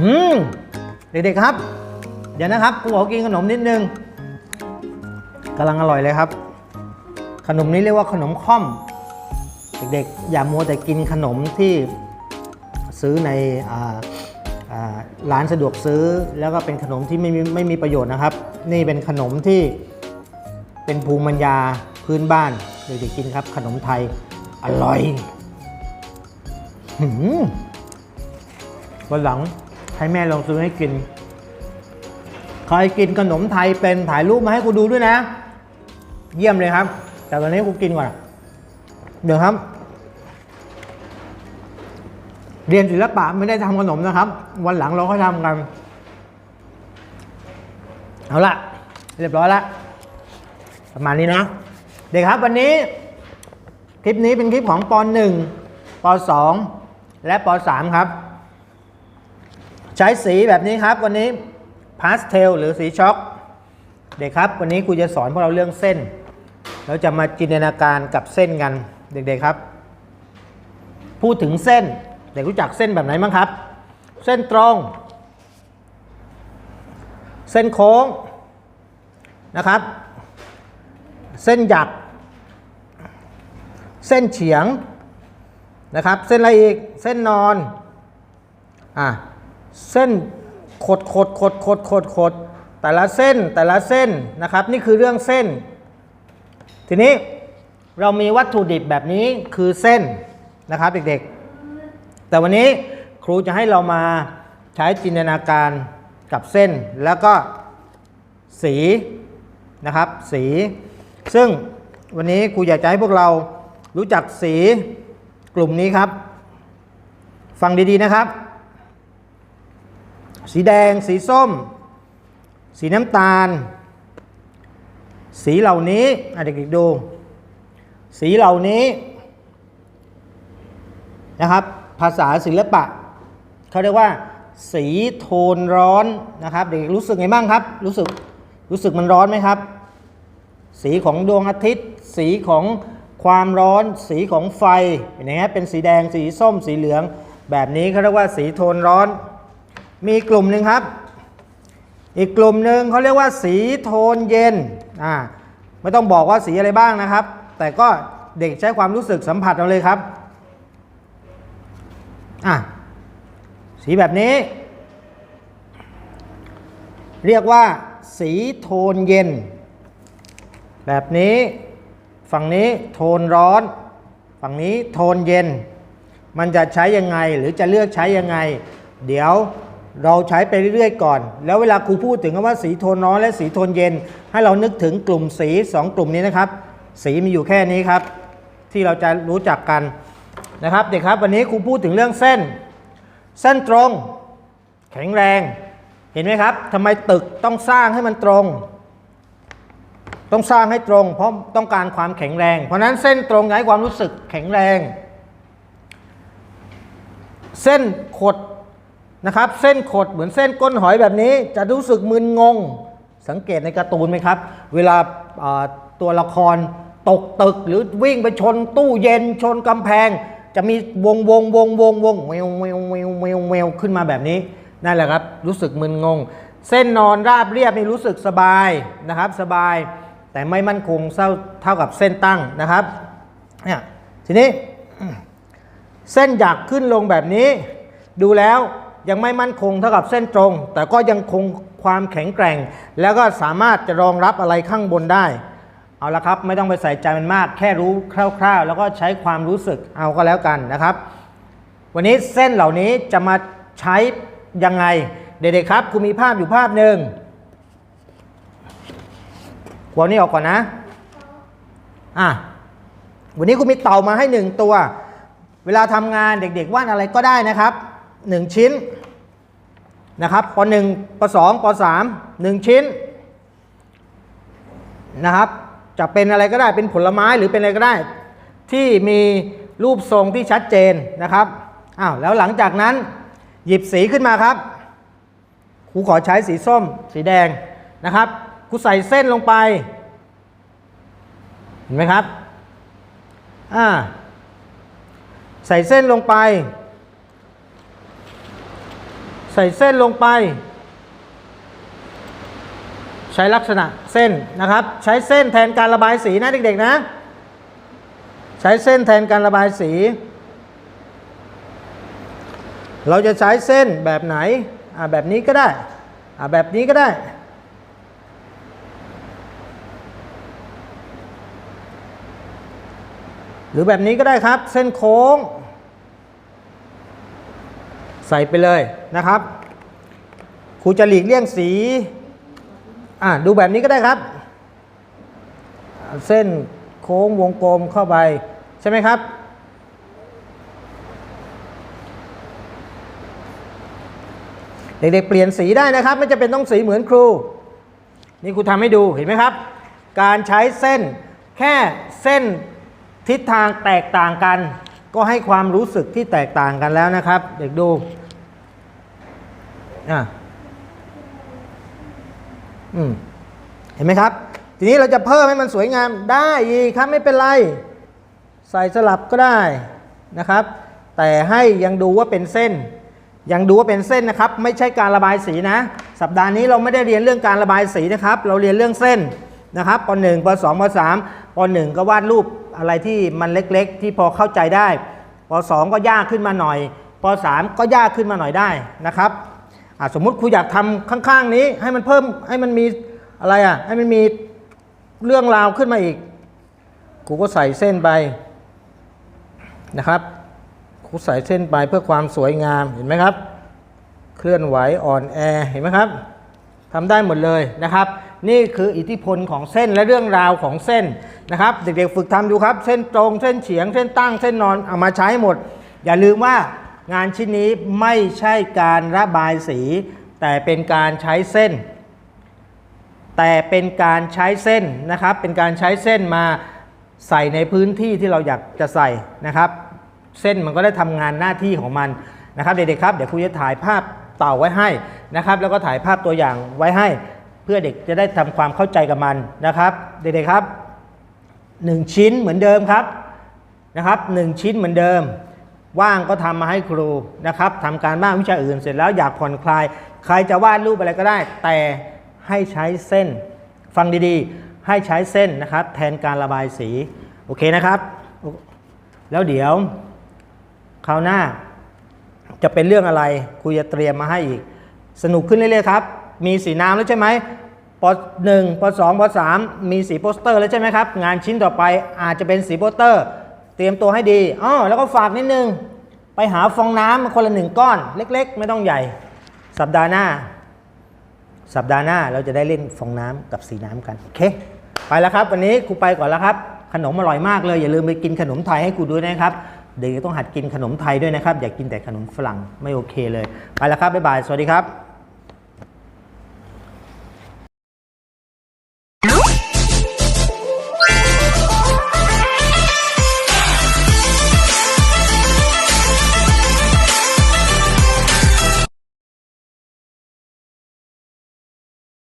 อืมเด็กๆครับ เดี๋ยวนะครับครูขอกินขนมนิดนึงกำลังอร่อยเลยครับ ขนมนี้เรียกว่าขนมค่อม เด็กๆ อย่ามัวแต่กินขนมที่ซื้อในร้านสะดวกซื้อ แล้วก็เป็นขนมที่ไม่มีไม่มีประโยชน์นะครับ นี่เป็นขนมที่เป็นภูมิปัญญาพื้นบ้านเด็กๆกินครับ ขนมไทยอร่อย หืมวันหลังให้แม่ลองซื้อให้กิน ใครกินขนมไทยเป็นถ่ายรูปมาให้กูดูด้วยนะ เยี่ยมเลยครับ แต่ตอนนี้กูกินก่อนเดี๋ยวครับ เรียนศิลปะไม่ได้ทำขนมนะครับ วันหลังเราก็ทำกัน เอาละเรียบร้อยละประมาณนี้นะ เด็กครับวันนี้ คลิปนี้เป็นคลิปของป .1 ป .2 และป .3 ครับ ใช้สีแบบนี้ครับ วันนี้พาสเทลหรือสีช็อกเด็กครับ วันนี้ครูจะสอนพวกเราเรื่องเส้น เราจะมาจินตนาการกับเส้นกันเด็กๆครับ พูดถึงเส้น เด็กรู้จักเส้นแบบไหนบ้างครับ เส้นตรง เส้นโค้งนะครับ เส้นหยัก เส้นเฉียง นะครับ เส้นอะไรอีก เส้นนอนอะเส้นขดขดขดขดขดขดแต่ละเส้นแต่ละเส้นนะครับ นี่คือเรื่องเส้น ทีนี้เรามีวัตถุดิบแบบนี้คือเส้นนะครับเด็กๆ แต่วันนี้ครูจะให้เรามาใช้จินตนาการกับเส้นแล้วก็สีนะครับสี ซึ่งวันนี้ครูอยากจะให้พวกเรารู้จักสี กลุ่มนี้ครับ ฟังดีๆนะครับ สีแดง สีส้ม สีน้ำตาล สีเหล่านี้อะเด็กๆดู สีเหล่านี้นะครับ ภาษาศิลปะเขาเรียกว่า สีโทนร้อนนะครับ เด็กๆรู้สึกไงบ้างครับ รู้สึกรู้สึกมันร้อนไหมครับ สีของดวงอาทิตย์ สีของ ความร้อนสีของไฟเห็นไหมครับเป็นสีแดงสีส้มสีเหลือง แบบนี้เขาเรียกว่าสีโทนร้อน มีกลุ่มหนึ่งครับ อีกกลุ่มหนึ่งเขาเรียกว่าสีโทนเย็นอ่าไม่ต้องบอกว่าสีอะไรบ้างนะครับ แต่ก็เด็กใช้ความรู้สึกสัมผัสเอาเลยครับอะสีแบบนี้ เรียกว่าสีโทนเย็น แบบนี้ ฝั่งนี้โทนร้อน ฝั่งนี้โทนเย็น มันจะใช้ยังไงหรือจะเลือกใช้ยังไง เดี๋ยวเราใช้ไปเรื่อยๆก่อน แล้วเวลาครูพูดถึงคำว่าสีโทนร้อนและสีโทนเย็น ให้เรานึกถึงกลุ่มสี 2 กลุ่มนี้นะครับ สีมีอยู่แค่นี้ครับ ที่เราจะรู้จักกันนะครับเด็กครับวันนี้ครูพูดถึงเรื่องเส้น เส้นตรง แข็งแรง เห็นไหมครับทำไมตึกต้องสร้างให้มันตรง ต้องสร้างให้ตรง เพราะต้องการความแข็งแรง เพราะนั้นเส้นตรงให้ความรู้สึกแข็งแรง เส้นขดนะครับ เส้นขดเหมือนเส้นก้นหอยแบบนี้ จะรู้สึกมึนงง สังเกตในการ์ตูนไหมครับ เวลาอ่าตัวละครตกตึกหรือวิ่งไปชนตู้เย็นชนกำแพง จะมีวงวงวงวงวงเววเววเววเววเววขึ้นมาแบบนี้นั่นแหละครับ รู้สึกมึนงง เส้นนอนราบเรียบนี่รู้สึกสบายนะครับ สบาย แต่ไม่มั่นคงเท่ากับเส้นตั้งนะครับเนี่ยทีนี้เส้นหยักขึ้นลงแบบนี้ ดูแล้วยังไม่มั่นคงเท่ากับเส้นตรง แต่ก็ยังคงความแข็งแกร่ง แล้วก็สามารถจะรองรับอะไรข้างบนได้ เอาละครับ ไม่ต้องไปใส่ใจมันมาก แค่รู้คร่าว ๆ แล้วก็ใช้ความรู้สึกเอาก็แล้วกันนะครับ วันนี้เส้นเหล่านี้จะมาใช้ยังไง เด็กๆครับคุณมีภาพอยู่ภาพหนึ่ง หัวนี้ออกก่อนนะ อะ วันนี้คุณมีเต่ามาให้หนึ่งตัว เวลาทำงานเด็กๆวาดอะไรก็ได้นะครับหนึ่งชิ้นนะครับปหนึ่งปสองปสามหนึ่งชิ้นนะครับ จะเป็นอะไรก็ได้เป็นผลไม้หรือเป็นอะไรก็ได้ ที่มีรูปทรงที่ชัดเจนนะครับอ้าวแล้วหลังจากนั้นหยิบสีขึ้นมาครับครูขอใช้สีส้ม สีแดงนะครับ ครูใส่เส้นลงไป เห็นไหมครับ อ่า ใส่เส้นลงไป ใส่เส้นลงไป ใช้ลักษณะเส้นนะครับ ใช้เส้นแทนการระบายสีนะเด็กๆนะ ใช้เส้นแทนการระบายสี เราจะใช้เส้นแบบไหน อ่าแบบนี้ก็ได้ อ่าแบบนี้ก็ได้ หรือแบบนี้ก็ได้ครับ เส้นโค้ง ใส่ไปเลยนะครับครูจะหลีกเลี่ยงสี อ่าดูแบบนี้ก็ได้ครับ เส้นโค้งวงกลมเข้าไป ใช่ไหมครับ เด็กๆเปลี่ยนสีได้นะครับ ไม่จะเป็นต้องสีเหมือนครู นี่ครูทำให้ดูเห็นไหมครับ การใช้เส้นแค่เส้น ทิศทางแตกต่างกัน ก็ให้ความรู้สึกที่แตกต่างกันแล้วนะครับ เด็กดูอะอืมเห็นไหมครับ ทีนี้เราจะเพิ่มให้มันสวยงามได้อีกครับไม่เป็นไร ใส่สลับก็ได้นะครับ แต่ให้ยังดูว่าเป็นเส้น ยังดูว่าเป็นเส้นนะครับ ไม่ใช่การระบายสีนะ สัปดาห์นี้เราไม่ได้เรียนเรื่องการระบายสีนะครับ เราเรียนเรื่องเส้นนะครับป .1 ป .2 ป .3 ป .1 ก็วาดรูปอะไรที่มันเล็กๆ ที่พอเข้าใจได้ป .2 ก็ยากขึ้นมาหน่อยป .3 ก็ยากขึ้นมาหน่อยได้นะครับสมมุติครูอยากทำข้างๆนี้ให้มันเพิ่มให้มันมีอะไรอะให้มันมีเรื่องราวขึ้นมาอีกครูก็ใส่เส้นไปนะครับครูใส่เส้นไปเพื่อความสวยงามเห็นไหมครับ เคลื่อนไหวอ่อนแอเห็นไหมครับทำได้หมดเลยนะครับ นี่คืออิทธิพลของเส้นและเรื่องราวของเส้นนะครับ เด็กๆฝึกทำดูครับ เส้นตรงเส้นเฉียงเส้นตั้งเส้นนอนเอามาใช้หมด อย่าลืมว่างานชิ้นนี้ไม่ใช่การระบายสี แต่เป็นการใช้เส้น แต่เป็นการใช้เส้นนะครับ เป็นการใช้เส้นมาใส่ในพื้นที่ที่เราอยากจะใส่นะครับ เส้นมันก็ได้ทำงานหน้าที่ของมันนะครับเด็กๆครับเดี๋ยวครูจะถ่ายภาพเต่าไว้ให้นะครับ แล้วก็ถ่ายภาพตัวอย่างไว้ให้ เพื่อเด็กจะได้ทำความเข้าใจกับมันนะครับ เด็กๆครับ 1 ชิ้นเหมือนเดิมครับนะครับ1ชิ้นเหมือนเดิม ว่างก็ทำมาให้ครูนะครับทำการบ้านวิชาอื่นเสร็จแล้วอยากผ่อนคลาย ใครจะวาดรูปอะไรก็ได้ แต่ให้ใช้เส้น ฟังดีๆ ให้ใช้เส้นนะครับ แทนการระบายสีโอเคนะครับ แล้วเดี๋ยวคราวหน้าจะเป็นเรื่องอะไรครูจะเตรียมมาให้อีก สนุกขึ้นเรื่อยๆครับ มีสีน้ำแล้วใช่ไหมปหนึ่งปสองปสามมีสีโปสเตอร์แล้วใช่ไหมครับ งานชิ้นต่อไปอาจจะเป็นสีโปสเตอร์ เตรียมตัวให้ดีอ้อแล้วก็ฝากนิดนึง ไปหาฟองน้ำคนละหนึ่งก้อน เล็ก ๆ ไม่ต้องใหญ่ สัปดาห์หน้า สัปดาห์หน้าเราจะได้เล่นฟองน้ำกับสีน้ำกัน โอเค ไปแล้วครับ วันนี้ครูไปก่อนแล้วครับ ขนมอร่อยมากเลย อย่าลืมไปกินขนมไทยให้ครูด้วยนะครับเด็กต้องหัดกินขนมไทยด้วยนะครับ อย่ากินแต่ขนมฝรั่งไม่โอเคเลย ไปแล้วครับบ๊ายบายสวัสดีครับ